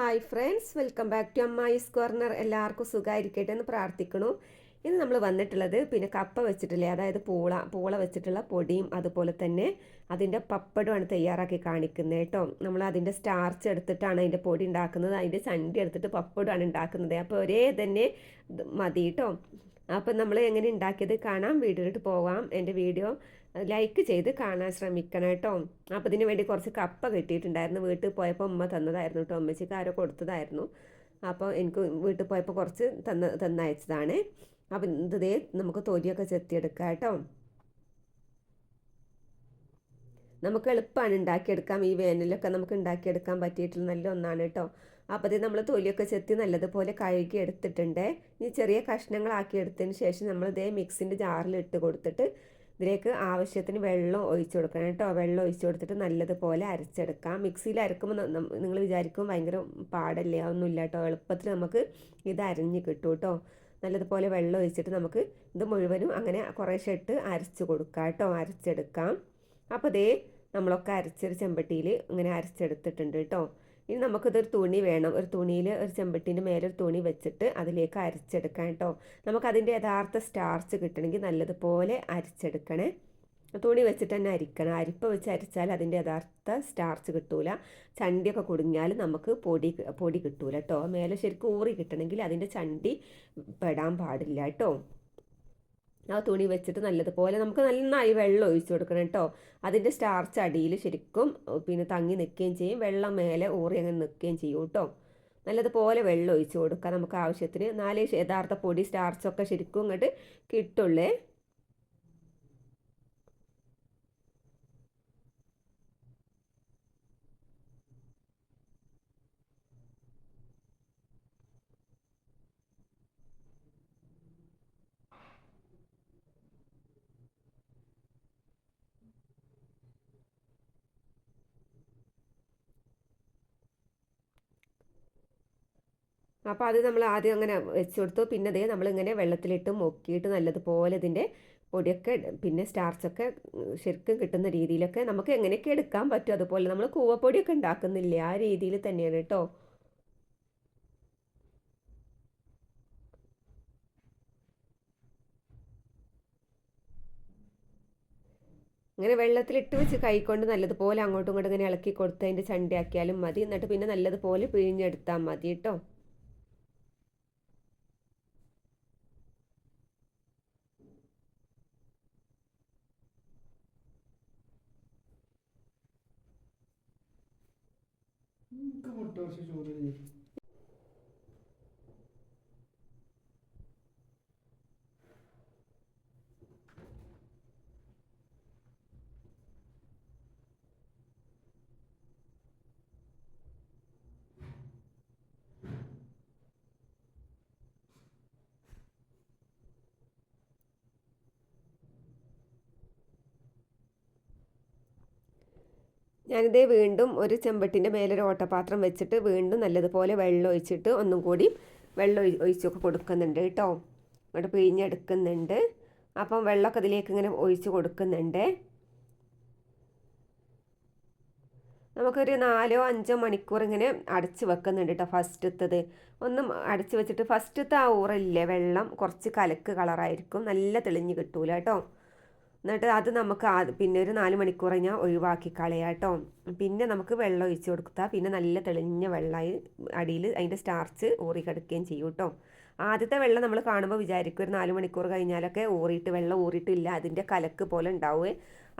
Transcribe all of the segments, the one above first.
Hi friends welcome back to Ammayi's corner എല്ലാവർക്കും സുഖമായിരിക്കട്ടെ എന്ന് പ്രാർത്ഥിക്കണു ഇന്ന് നമ്മൾ വന്നിട്ടുള്ളത് പിന്നെ കപ്പ വെച്ചിട്ടില്ലേ? അതായത് പൂള പൂള വെച്ചിട്ടുള്ള പൊടിയും അതുപോലെ തന്നെ അതിന്റെ പപ്പടമാണ് തയ്യാറാക്കി കാണിക്കുന്നത് കേട്ടോ. നമ്മൾ അതിന്റെ സ്റ്റാർച്ച് എടുത്തിട്ടാണ് അതിന്റെ പൊടി ഉണ്ടാക്കുന്നത്. അതിന്റെ ചണ്ടി എടുത്തിട്ട് പപ്പടമാണ് ഉണ്ടാക്കുന്നത്. അപ്പോൾ ഒരേ തന്നെ മതി കേട്ടോ. അപ്പം നമ്മൾ എങ്ങനെ ഉണ്ടാക്കിയത് കാണാം. വീഡിയോയിലിട്ട് പോവാം. എന്റെ വീഡിയോ ലൈക്ക് ചെയ്ത് കാണാൻ ശ്രമിക്കണം കേട്ടോ. അപ്പോൾ ഇതിന് വേണ്ടി കുറച്ച് കപ്പ കിട്ടിയിട്ടുണ്ടായിരുന്നു. വീട്ടിൽ പോയപ്പോൾ ഉമ്മ തന്നതായിരുന്നു കേട്ടോ. അമ്മച്ചിക്ക് ആരോ കൊടുത്തതായിരുന്നു. അപ്പോൾ എനിക്ക് വീട്ടിൽ പോയപ്പോൾ കുറച്ച് തന്ന തന്നയച്ചതാണ്. അപ്പം ഇതേ നമുക്ക് തൊലിയൊക്കെ ചെത്തിയെടുക്കാം കേട്ടോ. നമുക്ക് എളുപ്പമാണ് ഉണ്ടാക്കിയെടുക്കാം. ഈ വേനലൊക്കെ നമുക്ക് ഉണ്ടാക്കിയെടുക്കാൻ പറ്റിയിട്ടുള്ള നല്ല ഒന്നാണ് കേട്ടോ അപ്പോൾ നമ്മൾ തൊലിയൊക്കെ ചെത്തി നല്ലതുപോലെ കഴുകി എടുത്തിട്ടുണ്ട് ഇനി ചെറിയ കഷ്ണങ്ങളാക്കി എടുത്തതിന് ശേഷം നമ്മൾ ഇതേ മിക്സിന്റെ ജാറിൽ ഇട്ട് കൊടുത്തിട്ട് ഇതിലേക്ക് ആവശ്യത്തിന് വെള്ളം ഒഴിച്ചു കൊടുക്കണം കേട്ടോ വെള്ളം ഒഴിച്ചു കൊടുത്തിട്ട് നല്ലതുപോലെ അരച്ചെടുക്കാം. മിക്സിയിൽ അരക്കുമ്പോൾ നിങ്ങൾ വിചാരിക്കും ഭയങ്കര പാടല്ലേ? ഒന്നുമില്ല കേട്ടോ എളുപ്പത്തിൽ നമുക്ക് ഇത് അരഞ്ഞ് കിട്ടും കേട്ടോ നല്ലതുപോലെ വെള്ളം ഒഴിച്ചിട്ട് നമുക്ക് ഇത് മുഴുവനും അങ്ങനെ കുറേശ്ശെ ഇട്ട് അരച്ച് കൊടുക്കാം കേട്ടോ അരച്ചെടുക്കാം. അപ്പോൾ ദേ നമ്മളൊക്കെ അരച്ചൊരു ചെമ്പട്ടിയിൽ ഇങ്ങനെ അരച്ചെടുത്തിട്ടുണ്ട് കേട്ടോ. ഇനി നമുക്കിതൊരു തുണി വേണം. ഒരു തുണിയിൽ ഒരു ചെമ്പട്ടീന്റെ മേലെ ഒരു തുണി വെച്ചിട്ട് അതിലേക്ക് അരച്ചെടുക്കാം കേട്ടോ. നമുക്കതിന്റെ യഥാർത്ഥ സ്റ്റാർച്ച് കിട്ടണമെങ്കിൽ നല്ലതുപോലെ അരച്ചെടുക്കണേ. തുണി വെച്ചിട്ട് തന്നെ അരിക്കണം. അരിപ്പ വെച്ച് അരിച്ചാൽ അതിന്റെ യഥാർത്ഥ സ്റ്റാർച്ച് കിട്ടൂല. ചണ്ടിയൊക്കെ കുടുങ്ങിയാൽ നമുക്ക് പൊടി പൊടി കിട്ടൂല കേട്ടോ. മേലെ ശരിക്കും ഊറി കിട്ടണമെങ്കിൽ അതിന്റെ ചണ്ടി പെടാൻ പാടില്ല കേട്ടോ. ആ തുണി വെച്ചിട്ട് നല്ലതുപോലെ നമുക്ക് നന്നായി വെള്ളം ഒഴിച്ചു കൊടുക്കണം കേട്ടോ. അതിന്റെ സ്റ്റാർച്ച് അടിയിൽ ശരിക്കും പിന്നെ തങ്ങി നിൽക്കുകയും ചെയ്യും. വെള്ളം മേലെ ഊറി അങ്ങനെ നിൽക്കുകയും ചെയ്യും കേട്ടോ. നല്ലതുപോലെ വെള്ളം ഒഴിച്ചു കൊടുക്കുക നമുക്ക് ആവശ്യത്തിന്. നാല് യഥാർത്ഥ പൊടി സ്റ്റാർച്ചൊക്കെ ശരിക്കും ഇങ്ങോട്ട് കിട്ടുള്ളേ. അപ്പോൾ അത് നമ്മൾ ആദ്യം അങ്ങനെ വെച്ച് കൊടുത്തു. പിന്നെ അതേ നമ്മളിങ്ങനെ വെള്ളത്തിലിട്ട് മുക്കിയിട്ട് നല്ലതുപോലെ ഇതിന്റെ പൊടിയൊക്കെ പിന്നെ സ്റ്റാർച്ചൊക്കെ ശരിക്കും കിട്ടുന്ന രീതിയിലൊക്കെ നമുക്ക് എങ്ങനെയൊക്കെ എടുക്കാൻ പറ്റും. അതുപോലെ നമ്മൾ കൂവപ്പൊടിയൊക്കെ ഉണ്ടാക്കുന്നില്ലേ? ആ രീതിയിൽ തന്നെയാണ് കേട്ടോ. ഇങ്ങനെ വെള്ളത്തിലിട്ട് വെച്ച് കൈകൊണ്ട് നല്ലതുപോലെ അങ്ങോട്ടും ഇങ്ങോട്ടും ഇങ്ങനെ ഇളക്കി കൊടുത്ത് അതിന്റെ ചണ്ടിയാക്കിയാലും മതി. എന്നിട്ട് പിന്നെ നല്ലതുപോലെ പിഴിഞ്ഞെടുത്താൽ മതി കേട്ടോ. മുട്ട കുറച്ച് ചോറ് ഞാനിതേ വീണ്ടും ഒരു ചെമ്പട്ടിന്റെ മേലൊരു ഓട്ടപാത്രം വെച്ചിട്ട് വീണ്ടും നല്ലതുപോലെ വെള്ളം ഒഴിച്ചിട്ട് ഒന്നും കൂടി വെള്ളം ഒഴിച്ചൊക്കെ കൊടുക്കുന്നുണ്ട് കേട്ടോ. ഇവിടെ പിഴിഞ്ഞെടുക്കുന്നുണ്ട്. അപ്പം വെള്ളമൊക്കെ അതിലേക്ക് ഇങ്ങനെ ഒഴിച്ച് കൊടുക്കുന്നുണ്ട്. നമുക്കൊരു നാലോ അഞ്ചോ മണിക്കൂർ ഇങ്ങനെ അടച്ച് വെക്കുന്നുണ്ട് കേട്ടോ ഫസ്റ്റത്തത്. ഒന്നും അടച്ച് വെച്ചിട്ട് ഫസ്റ്റത്തെ ആ ഊറില്ലേ വെള്ളം കുറച്ച് കലക്ക് കളറായിരിക്കും. നല്ല തെളിഞ്ഞ് കിട്ടൂല കേട്ടോ. എന്നിട്ട് അത് നമുക്ക് പിന്നെ ഒരു നാല് മണിക്കൂർ കഴിഞ്ഞാൽ ഒഴിവാക്കി കളയാം കേട്ടോ പിന്നെ നമുക്ക് വെള്ളം ഒഴിച്ച് കൊടുക്കുക പിന്നെ നല്ല തെളിഞ്ഞ വെള്ളമായി അടിയിൽ അതിന്റെ സ്റ്റാർച്ച് ഊറി കിടക്കുകയും ചെയ്യും കേട്ടോ ആദ്യത്തെ വെള്ളം നമ്മൾ കാണുമ്പോൾ വിചാരിക്കും ഒരു നാല് മണിക്കൂർ കഴിഞ്ഞാലൊക്കെ ഊറിയിട്ട് വെള്ളം ഊറിയിട്ടില്ല അതിന്റെ കലക്ക് പോലെ ഉണ്ടാവുക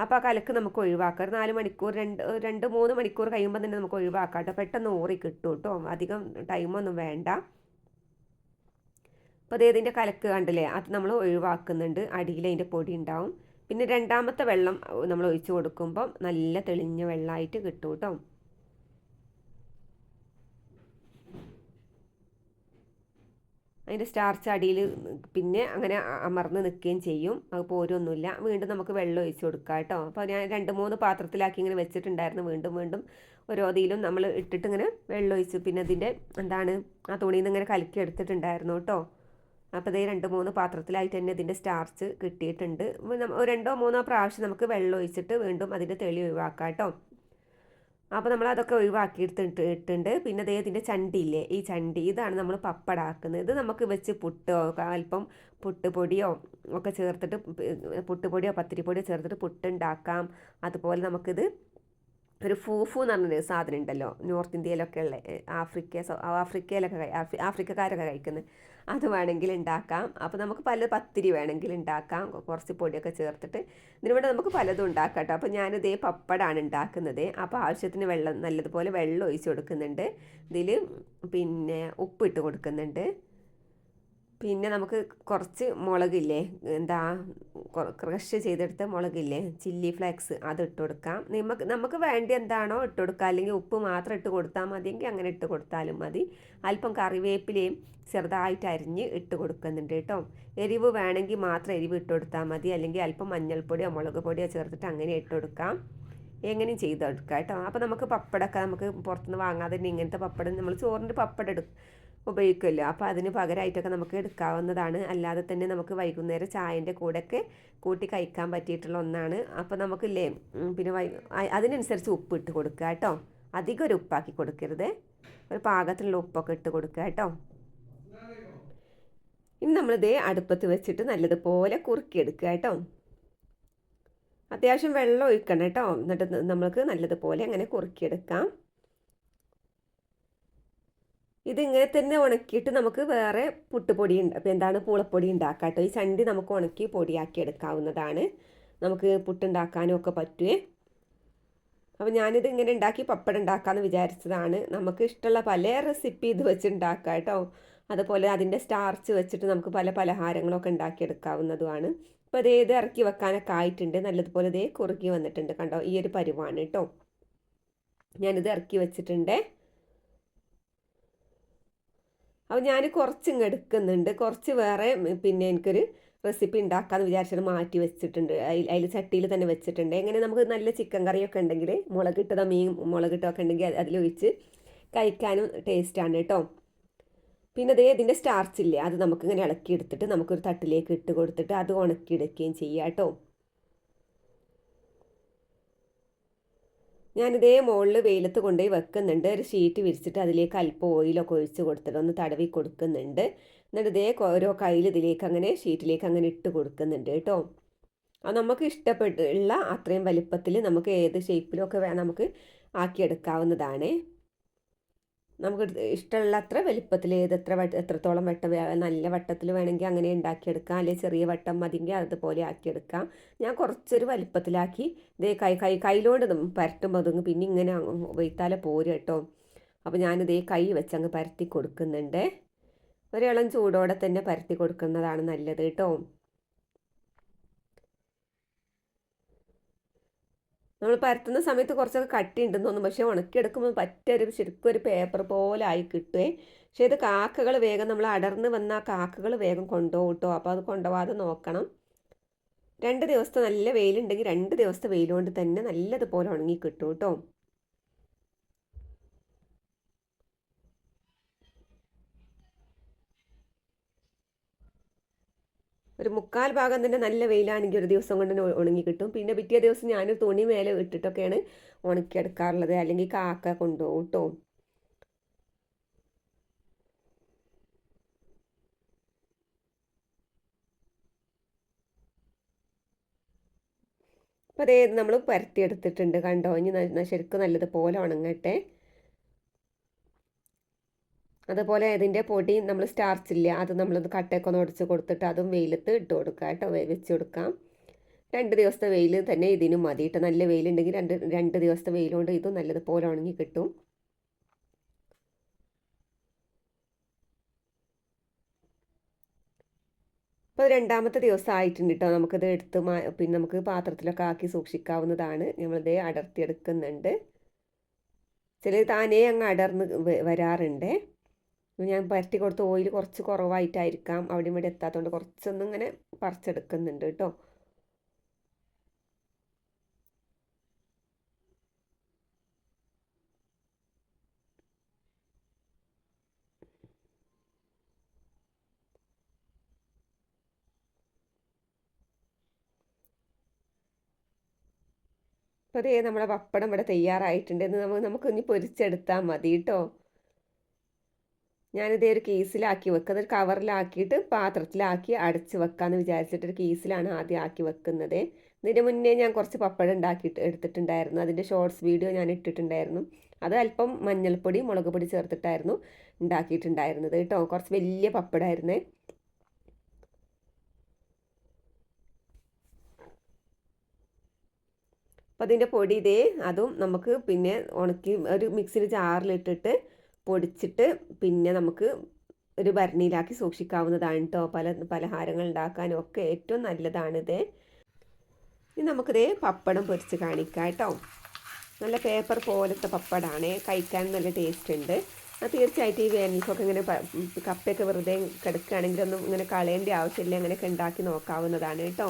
അപ്പോൾ ആ കലക്ക് നമുക്ക് ഒഴിവാക്കാം. ഒരു നാല് മണിക്കൂർ രണ്ട് രണ്ട് മൂന്ന് മണിക്കൂർ കഴിയുമ്പോൾ തന്നെ നമുക്ക് ഒഴിവാക്കാം കേട്ടോ പെട്ടെന്ന് ഊറി കിട്ടും കേട്ടോ അധികം ടൈമൊന്നും വേണ്ട. അപ്പോൾ അതേതിന്റെ കലക്ക് കണ്ടില്ലേ? അത് നമ്മൾ ഒഴിവാക്കുന്നുണ്ട്. അടിയിൽ അതിന്റെ പൊടി ഉണ്ടാവും. പിന്നെ രണ്ടാമത്തെ വെള്ളം നമ്മൾ ഒഴിച്ച് കൊടുക്കുമ്പോൾ നല്ല തെളിഞ്ഞ വെള്ളമായിട്ട് കിട്ടും കേട്ടോ അതിന്റെ സ്റ്റാർച്ച് അടിയിൽ പിന്നെ അങ്ങനെ അമർന്ന് നിൽക്കുകയും ചെയ്യും. അത് പോരൊന്നുമില്ല. വീണ്ടും നമുക്ക് വെള്ളം ഒഴിച്ച് കൊടുക്കാം കേട്ടോ അപ്പോൾ ഞാൻ രണ്ട് മൂന്ന് പാത്രത്തിലാക്കി ഇങ്ങനെ വെച്ചിട്ടുണ്ടായിരുന്നു. വീണ്ടും വീണ്ടും ഓരോ ഇതിലും നമ്മൾ ഇട്ടിട്ട് ഇങ്ങനെ വെള്ളം ഒഴിച്ചു പിന്നെ അതിന്റെ എന്താണ് ആ തുണിയിൽ നിന്ന് ഇങ്ങനെ കലക്കി എടുത്തിട്ടുണ്ടായിരുന്നു കേട്ടോ അപ്പോൾ ഇതേ രണ്ട് മൂന്ന് പാത്രത്തിലായിട്ട് തന്നെ ഇതിന്റെ സ്റ്റാർച്ച് കിട്ടിയിട്ടുണ്ട്. രണ്ടോ മൂന്നോ പ്രാവശ്യം നമുക്ക് വെള്ളം ഒഴിച്ചിട്ട് വീണ്ടും അതിന്റെ തെളി ഒഴിവാക്കാം കേട്ടോ അപ്പോൾ നമ്മൾ അതൊക്കെ ഒഴിവാക്കി എടുത്തിട്ട് ഇട്ടുണ്ട് പിന്നെ ദേ ഇതിന്റെ ചണ്ടിയില്ലേ ഈ ചണ്ടി ഇതാണ് നമ്മൾ പപ്പടാക്കുന്നത്. ഇത് നമുക്ക് വെച്ച് പുട്ടോ അല്പം പുട്ടുപൊടിയോ ഒക്കെ ചേർത്തിട്ട് പുട്ടുപൊടിയോ പത്തിരിപ്പൊടിയോ ചേർത്തിട്ട് പുട്ടുണ്ടാക്കാം. അതുപോലെ നമുക്കിത് ഒരു ഫൂഫു എന്ന് പറഞ്ഞൊരു സാധനം ഉണ്ടല്ലോ നോർത്ത് ഇന്ത്യയിലൊക്കെ ഉള്ള ആഫ്രിക്ക ആഫ്രിക്കയിലൊക്കെ ആഫ്രിക്കക്കാരൊക്കെ കഴിക്കുന്നത് അത് വേണമെങ്കിൽ ഉണ്ടാക്കാം. അപ്പോൾ നമുക്ക് പല പത്തിരി വേണമെങ്കിൽ ഉണ്ടാക്കാം. കുറച്ച് പൊടിയൊക്കെ ചേർത്തിട്ട് ഇതിനുവേണ്ടി നമുക്ക് പലതും ഉണ്ടാക്കാം കേട്ടോ. അപ്പോൾ ഞാനിതേ പപ്പടാണ് ഉണ്ടാക്കുന്നത്. അപ്പോൾ ആവശ്യത്തിന് വെള്ളം നല്ലതുപോലെ വെള്ളം ഒഴിച്ച് കൊടുക്കുന്നുണ്ട്. ഇതിൽ പിന്നെ ഉപ്പിട്ട് കൊടുക്കുന്നുണ്ട്. പിന്നെ നമുക്ക് കുറച്ച് മുളകില്ലേ എന്താ ക്രഷ് ചെയ്തെടുത്ത മുളകില്ലേ ചില്ലി ഫ്ലേക്സ് അത് ഇട്ട് കൊടുക്കാം. നമുക്ക് നമുക്ക് വേണ്ടി എന്താണോ ഇട്ട് കൊടുക്കുക അല്ലെങ്കിൽ ഉപ്പ് മാത്രം ഇട്ട് കൊടുത്താൽ മതിയെങ്കിൽ അങ്ങനെ ഇട്ട് കൊടുത്താലും മതി. അല്പം കറിവേപ്പിലയും ചെറുതായിട്ട് അരിഞ്ഞ് ഇട്ട് കൊടുക്കുന്നുണ്ട് കേട്ടോ. എരിവ് വേണമെങ്കിൽ മാത്രം എരിവ് ഇട്ട് കൊടുത്താൽ മതി. അല്ലെങ്കിൽ അല്പം മഞ്ഞൾപ്പൊടിയോ മുളക് പൊടിയോ ചേർത്തിട്ട് അങ്ങനെ ഇട്ട് കൊടുക്കാം. എങ്ങനെയും ചെയ്തെടുക്കാം കേട്ടോ. അപ്പോൾ നമുക്ക് പപ്പടമൊക്കെ നമുക്ക് പുറത്തുനിന്ന് വാങ്ങാതെ തന്നെ ഇങ്ങനത്തെ പപ്പടം നമ്മൾ ചോറിന്റെ പപ്പടം എടുക്കും ഉപയോഗിക്കുമല്ലോ. അപ്പോൾ അതിന് പകരമായിട്ടൊക്കെ നമുക്ക് എടുക്കാവുന്നതാണ്. അല്ലാതെ തന്നെ നമുക്ക് വൈകുന്നേരം ചായന്റെ കൂടെയൊക്കെ കൂട്ടി കഴിക്കാൻ പറ്റിയിട്ടുള്ള ഒന്നാണ്. അപ്പോൾ നമുക്കില്ലേ പിന്നെ വൈ അതിനനുസരിച്ച് ഉപ്പ് ഇട്ട് കൊടുക്കുക കേട്ടോ. അധികം ഒരു ഉപ്പാക്കി കൊടുക്കരുത്. ഒരു പാകത്തിലുള്ള ഉപ്പൊക്കെ ഇട്ട് കൊടുക്കുക കേട്ടോ. ഇനി നമ്മളിതേ അടുപ്പത്ത് വെച്ചിട്ട് നല്ലതുപോലെ കുറുക്കിയെടുക്കുക കേട്ടോ. അത്യാവശ്യം വെള്ളം ഒഴിക്കണം കേട്ടോ. എന്നിട്ട് നമ്മൾക്ക് നല്ലതുപോലെ അങ്ങനെ കുറുക്കിയെടുക്കാം. ഇതിങ്ങനെ തന്നെ ഉണക്കിയിട്ട് നമുക്ക് വേറെ പുട്ടുപൊടി ഉണ്ട്. അപ്പോൾ എന്താണ് പൂളപ്പൊടി ഉണ്ടാക്കാം കേട്ടോ ഈ ചണ്ടി നമുക്ക് ഉണക്കി പൊടിയാക്കി എടുക്കാവുന്നതാണ്. നമുക്ക് പുട്ടുണ്ടാക്കാനും ഒക്കെ പറ്റുമേ അപ്പോൾ ഞാനിത് ഇങ്ങനെ ഉണ്ടാക്കി പപ്പടം ഉണ്ടാക്കാമെന്ന് വിചാരിച്ചതാണ്. നമുക്ക് ഇഷ്ടമുള്ള പല റെസിപ്പി ഇത് വെച്ച് ഉണ്ടാക്കാം കേട്ടോ. അതുപോലെ അതിന്റെ സ്റ്റാർച്ച് വെച്ചിട്ട് നമുക്ക് പല പലഹാരങ്ങളൊക്കെ ഉണ്ടാക്കിയെടുക്കാവുന്നതുമാണ് അപ്പോൾ അതേ ഇത് ഇറക്കി വെക്കാനൊക്കെ ആയിട്ടുണ്ട്. നല്ലതുപോലെ ഇതേ കുറുകി വന്നിട്ടുണ്ട് കണ്ടോ? ഈ ഒരു പരുവാണ് കേട്ടോ. ഞാനിത് ഇറക്കി വെച്ചിട്ടുണ്ട്. അപ്പോൾ ഞാൻ കുറച്ച് ഇങ്ങ് എടുക്കുന്നുണ്ട്. കുറച്ച് വേറെ പിന്നെ എനിക്കൊരു റെസിപ്പി ഉണ്ടാക്കാമെന്ന് വിചാരിച്ചിട്ട് മാറ്റി വെച്ചിട്ടുണ്ട്. അതിൽ അതിൽ ചട്ടിയിൽ തന്നെ വെച്ചിട്ടുണ്ട്. എങ്ങനെ നമുക്ക് നല്ല ചിക്കൻ കറിയൊക്കെ ഉണ്ടെങ്കിൽ മുളകിട്ടതോ മീൻ മുളകിട്ടതൊക്കെ ഉണ്ടെങ്കിൽ അതിലൊഴിച്ച് കഴിക്കാനും ടേസ്റ്റാണ് കേട്ടോ പിന്നെ അതേ ഇതിന്റെ സ്റ്റാർച്ച് ഇല്ലേ അത് നമുക്കിങ്ങനെ ഇളക്കി എടുത്തിട്ട് നമുക്കൊരു തട്ടിലേക്ക് ഇട്ട് കൊടുത്തിട്ട് അത് ഉണക്കിയെടുക്കുകയും ചെയ്യാം കേട്ടോ ഞാനിതേ മുകളിൽ വെയിലത്ത് കൊണ്ടുപോയി വെക്കുന്നുണ്ട്. ഒരു ഷീറ്റ് വിരിച്ചിട്ട് അതിലേക്ക് അല്പം ഓയിലൊക്കെ ഒഴിച്ച് കൊടുത്തിട്ട് ഒന്ന് തടവി കൊടുക്കുന്നുണ്ട്. എന്നിട്ട് ഇതേ ഓരോ കയ്യിൽ ഇതിലേക്ക് അങ്ങനെ ഷീറ്റിലേക്ക് അങ്ങനെ ഇട്ട് കൊടുക്കുന്നുണ്ട് കേട്ടോ. അത് നമുക്ക് ഇഷ്ടപ്പെട്ടുള്ള അത്രയും വലിപ്പത്തിൽ നമുക്ക് ഏത് ഷേപ്പിലൊക്കെ വേണം നമുക്ക് ആക്കിയെടുക്കാവുന്നതാണ്. നമുക്ക് ഇഷ്ടമുള്ള അത്ര വലിപ്പത്തിൽ ഏത് എത്ര വട്ട എത്രത്തോളം വട്ടം നല്ല വട്ടത്തിൽ വേണമെങ്കിൽ അങ്ങനെ ഉണ്ടാക്കിയെടുക്കാം. അല്ലെങ്കിൽ ചെറിയ വട്ടം മതിയെങ്കിൽ അതുപോലെ ആക്കിയെടുക്കാം. ഞാൻ കുറച്ചൊരു വലിപ്പത്തിലാക്കി. ഇതേ കൈ കൈ കൈയിലോട് പരട്ടുമ്പോൾ അതങ്ങ് പിന്നെ ഇങ്ങനെ വെയ്ത്താലെ പോരും കേട്ടോ. അപ്പോൾ ഞാനിതേ കൈ വെച്ച് അങ്ങ് പരത്തി കൊടുക്കുന്നുണ്ട്. ഒരിളം ചൂടോടെ തന്നെ പരത്തി കൊടുക്കുന്നതാണ് നല്ലത് കേട്ടോ. നമ്മൾ പരത്തുന്ന സമയത്ത് കുറച്ചൊക്കെ കട്ടി ഉണ്ടെന്ന് തോന്നും പക്ഷേ ഉണക്കിയെടുക്കുമ്പോൾ പറ്റൊരു ശരിക്കും ഒരു പേപ്പർ പോലെ ആയി കിട്ടുവേ. പക്ഷേ ഇത് കാക്കകൾ വേഗം നമ്മൾ അടർന്ന് വന്ന ആ കാക്കകൾ വേഗം കൊണ്ടുപോകും കേട്ടോ. അപ്പോൾ അത് കൊണ്ടുപോകാതെ നോക്കണം. രണ്ട് ദിവസത്തെ നല്ല വെയിലുണ്ടെങ്കിൽ രണ്ട് ദിവസത്തെ വെയിലുകൊണ്ട് തന്നെ നല്ലതുപോലെ ഉണങ്ങി കിട്ടും കേട്ടോ. ഒരു മുക്കാൽ ഭാഗം തന്നെ നല്ല വെയിലാണെങ്കിൽ ഒരു ദിവസം കൊണ്ട് തന്നെ ഉണങ്ങി കിട്ടും. പിന്നെ പിറ്റേ ദിവസം ഞാൻ തുണി മേലെ ഇട്ടിട്ടൊക്കെയാണ് ഉണക്കിയെടുക്കാറുള്ളത് അല്ലെങ്കിൽ കാക്ക കൊണ്ടുപോകും കേട്ടോ അപ്പോൾ അതേ നമ്മൾ പരത്തിയെടുത്തിട്ടുണ്ട് കണ്ടോ? ഇനി ശരിക്കും നല്ലതുപോലെ ഉണങ്ങട്ടെ. അതുപോലെ ഇതിന്റെ പൊടി നമ്മൾ സ്റ്റാർച്ച് ഇല്ല അത് നമ്മളൊന്ന് കട്ടയൊക്കെ ഒന്ന് ഉടച്ച് കൊടുത്തിട്ട് അതും വെയിലത്ത് ഇട്ട് കൊടുക്കുക കേട്ടോ വെച്ച് കൊടുക്കാം രണ്ട് ദിവസത്തെ വെയിൽ തന്നെ ഇതിനും മതി കേട്ടോ നല്ല വെയിലുണ്ടെങ്കിൽ രണ്ട് രണ്ട് ദിവസത്തെ വെയിൽ കൊണ്ട് ഇതും നല്ലതുപോലെ ഉണങ്ങി കിട്ടും. അപ്പോൾ രണ്ടാമത്തെ ദിവസം ആയിട്ടുണ്ട് കേട്ടോ നമുക്കിത് എടുത്ത് മാ പിന്നെ നമുക്ക് പാത്രത്തിലൊക്കെ ആക്കി സൂക്ഷിക്കാവുന്നതാണ്. നമ്മളിത് അടർത്തിയെടുക്കുന്നുണ്ട്. ചില താനേ അങ്ങ് അടർന്ന് വരാറുണ്ട്. ഞാൻ പരട്ടി കൊടുത്ത ഓയിൽ കുറച്ച് കുറവായിട്ടായിരിക്കാം. അവിടെ ഇവിടെ എത്താത്തതുകൊണ്ട് കുറച്ചൊന്നും ഇങ്ങനെ പറിച്ചെടുക്കുന്നുണ്ട് കേട്ടോ. അപ്പോൾ അതേ നമ്മുടെ പപ്പടം ഇവിടെ തയ്യാറായിട്ടുണ്ട്. എന്ന് നമുക്ക് നമുക്ക് പൊരിച്ചെടുത്താൽ മതി കേട്ടോ. ഞാനിതേ ഒരു കേസിലാക്കി വെക്കുക അതൊരു കവറിലാക്കിയിട്ട് പാത്രത്തിലാക്കി അടച്ച് വെക്കാമെന്ന് വിചാരിച്ചിട്ട് ഒരു കേസിലാണ് ആദ്യം ആക്കി വെക്കുന്നത്. ഇതിന് മുന്നേ ഞാൻ കുറച്ച് പപ്പടം ഉണ്ടാക്കിയിട്ട് എടുത്തിട്ടുണ്ടായിരുന്നു. അതിന്റെ ഷോർട്സ് വീഡിയോ ഞാൻ ഇട്ടിട്ടുണ്ടായിരുന്നു. അത് അല്പം മഞ്ഞൾപ്പൊടി മുളക് പൊടി ചേർത്തിട്ടായിരുന്നു ഉണ്ടാക്കിയിട്ടുണ്ടായിരുന്നത് കേട്ടോ. കുറച്ച് വലിയ പപ്പടമായിരുന്നേ അപ്പോൾ അതിന്റെ പൊടി ഇതേ അതും നമുക്ക് പിന്നെ ഉണക്കി ഒരു മിക്സിയിൽ ജാറിലിട്ടിട്ട് പൊടിച്ചിട്ട് പിന്നെ നമുക്ക് ഒരു ഭരണിയിലാക്കി സൂക്ഷിക്കാവുന്നതാണ് കേട്ടോ പല പലഹാരങ്ങൾ ഉണ്ടാക്കാനും ഒക്കെ ഏറ്റവും നല്ലതാണിത്. ഇനി നമുക്കിതേ പപ്പടം പൊരിച്ച് കാണിക്കാം കേട്ടോ നല്ല പേപ്പർ പോലത്തെ പപ്പടമാണ് കഴിക്കാൻ നല്ല ടേസ്റ്റ് ഉണ്ട്. തീർച്ചയായിട്ടും ഈ വേനൽക്കൊക്കെ ഇങ്ങനെ കപ്പയൊക്കെ വെറുതെ കിടക്കുകയാണെങ്കിൽ ഒന്നും ഇങ്ങനെ കളയേണ്ട ആവശ്യമില്ല. അങ്ങനെയൊക്കെ ഉണ്ടാക്കി നോക്കാവുന്നതാണ് കേട്ടോ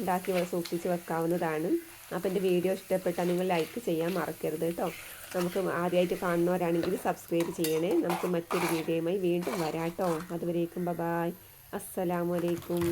ഉണ്ടാക്കി സൂക്ഷിച്ച് വെക്കാവുന്നതാണ്. അപ്പോൾ എന്റെ വീഡിയോ ഇഷ്ടപ്പെട്ടാൽ നിങ്ങൾ ലൈക്ക് ചെയ്യാൻ മറക്കരുത് കേട്ടോ നമുക്ക് ആദ്യമായിട്ട് കാണുന്നവരാണെങ്കിൽ സബ്സ്ക്രൈബ് ചെയ്യണേ. നമുക്ക് മറ്റൊരു വീഡിയോയുമായി വീണ്ടും വരാട്ടോ. അതുവരേക്കും ബബായ്. അസ്സലാമലൈക്കും